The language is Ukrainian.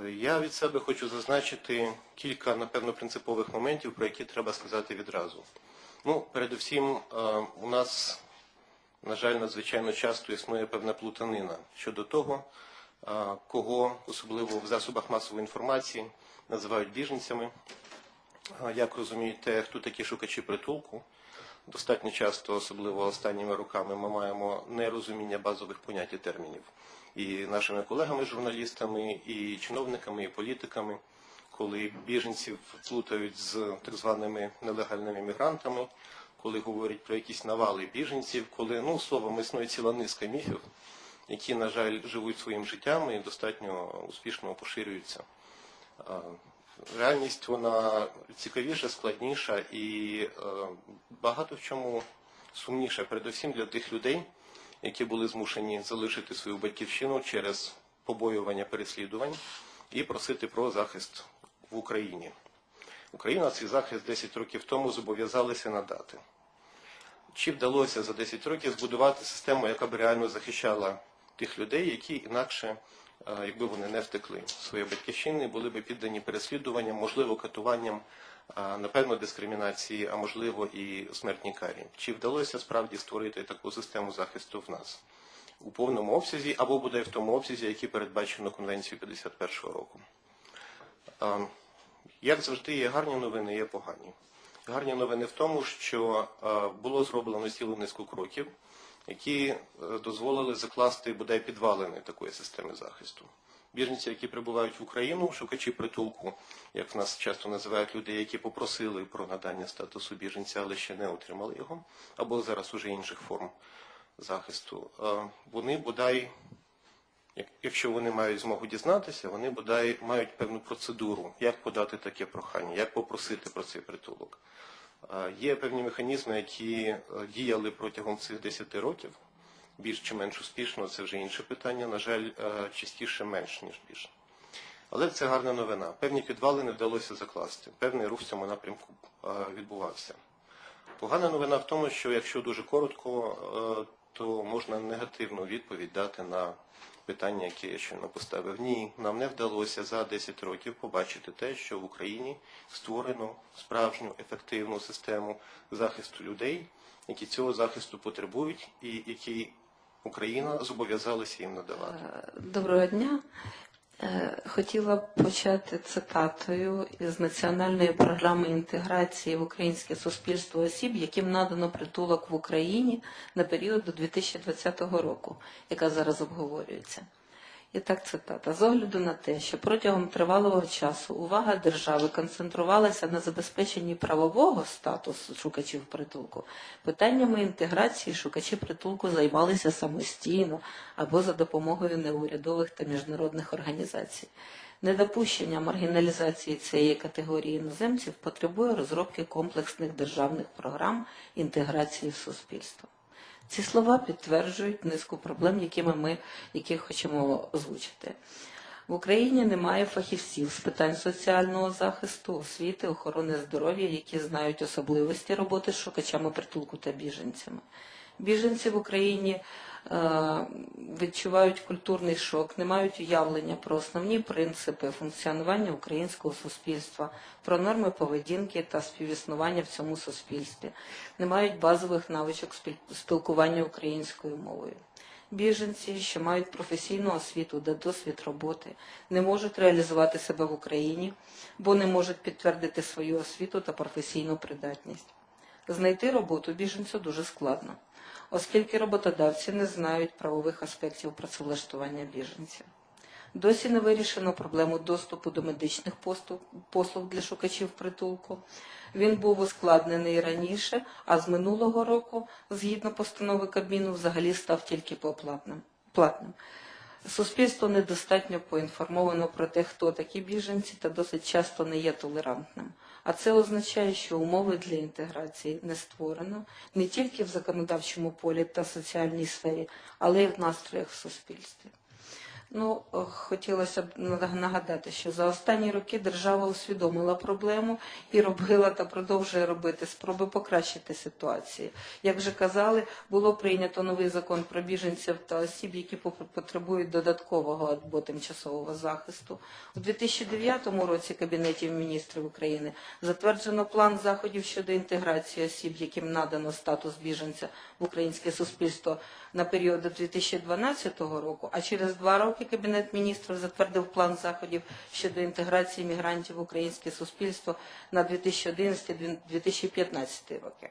Е, Я від себе хочу зазначити кілька, напевно, принципових моментів, про які треба сказати відразу. Ну, передусім, е, у нас, на жаль, надзвичайно часто існує певна плутанина щодо того, е, кого, особливо в засобах масової інформації, називають біженцями. Як розумієте, хто такі шукачі притулку? Достатньо часто, особливо останніми роками, ми маємо нерозуміння базових понять і термінів. І нашими колегами-журналістами, і чиновниками, і політиками, коли біженців плутають з так званими нелегальними мігрантами, коли говорять про якісь навали біженців, коли, ну, словом, існує ціла низка міфів, які, на жаль, живуть своїм життям і достатньо успішно поширюються. Реальність вона цікавіша, складніша і е, багато в чому сумніша, передусім для тих людей, які були змушені залишити свою батьківщину через побоювання переслідувань і просити про захист в Україні. Україна цей захист 10 років тому зобов'язалася надати. Чи вдалося за 10 років збудувати систему, яка б реально захищала тих людей, які інакше, якби вони не втекли своєї батьківщини, були б піддані переслідуванням, можливо, катуванням, напевно, дискримінації, а можливо і смертній карі. Чи вдалося справді створити таку систему захисту в нас у повному обсязі або буде в тому обсязі, який передбачено Конвенцією 51 року? Як завжди, є гарні новини, є погані. Гарні новини в тому, що е, було зроблено цілу низку кроків, які е, дозволили закласти бодай підвалини такої системи захисту. Біженці, які прибувають в Україну, шукачі притулку, як в нас часто називають люди, які попросили про надання статусу біженця, але ще не отримали його, або зараз уже інших форм захисту, е, вони бодай Якщо вони мають змогу дізнатися, вони бодай мають певну процедуру, як подати таке прохання, як попросити про цей притулок. Є певні механізми, які е, діяли протягом цих 10 років, більш чи менш успішно, це вже інше питання. На жаль, е, частіше менш, ніж більше. Але це гарна новина. Певні підвали не вдалося закласти. Певний рух в цьому напрямку е, відбувався. Погана новина в тому, що якщо дуже коротко, то можна негативну відповідь дати на питання, яке я щойно поставив. Ні, нам не вдалося за 10 років побачити те, що в Україні створено справжню ефективну систему захисту людей, які цього захисту потребують, і які Україна зобов'язалася їм надавати. Доброго дня. Е, Хотіла б почати цитатою із національної програми інтеграції в українське суспільство осіб, яким надано притулок в Україні на період до 2020 року, яка зараз обговорюється. І так цитата. З огляду на те, що протягом тривалого часу увага держави концентрувалася на забезпеченні правового статусу шукачів притулку, питаннями інтеграції шукачі притулку займалися самостійно або за допомогою неурядових та міжнародних організацій. Недопущення маргіналізації цієї категорії іноземців потребує розробки комплексних державних програм інтеграції в суспільство. Ці слова підтверджують низку проблем, якими ми які хочемо озвучити. В Україні немає фахівців з питань соціального захисту, освіти, охорони здоров'я, які знають особливості роботи з шукачами притулку та біженцями. Біженці в Україні відчувають культурний шок, не мають уявлення про основні принципи функціонування українського суспільства, про норми поведінки та співіснування в цьому суспільстві, не мають базових навичок спілкування українською мовою. Біженці, що мають професійну освіту та досвід роботи, не можуть реалізувати себе в Україні, бо не можуть підтвердити свою освіту та професійну придатність. Знайти роботу біженцю дуже складно, оскільки роботодавці не знають правових аспектів працевлаштування біженців. Досі не вирішено проблему доступу до медичних послуг для шукачів притулку. Він був ускладнений раніше, а з минулого року, згідно постанови Кабміну, взагалі став тільки поплатним. Суспільство недостатньо поінформовано про те, хто такі біженці, та досить часто не є толерантним. А це означає, що умови для інтеграції не створено не тільки в законодавчому полі та соціальній сфері, але й в настроях в суспільстві. Ну, е, хотілося б нагадати, що за останні роки держава усвідомила проблему і робила та продовжує робити спроби покращити ситуацію. Як вже казали, було прийнято новий закон про біженців та осіб, які потребують додаткового або тимчасового захисту. У 2009 році Кабінетів міністрів України затверджено план заходів щодо інтеграції осіб, яким надано статус біженця в українське суспільство на період до 2012 року, а через два роки Кабінет міністрів затвердив план заходів щодо інтеграції мігрантів в українське суспільство на 2011-2015 роки.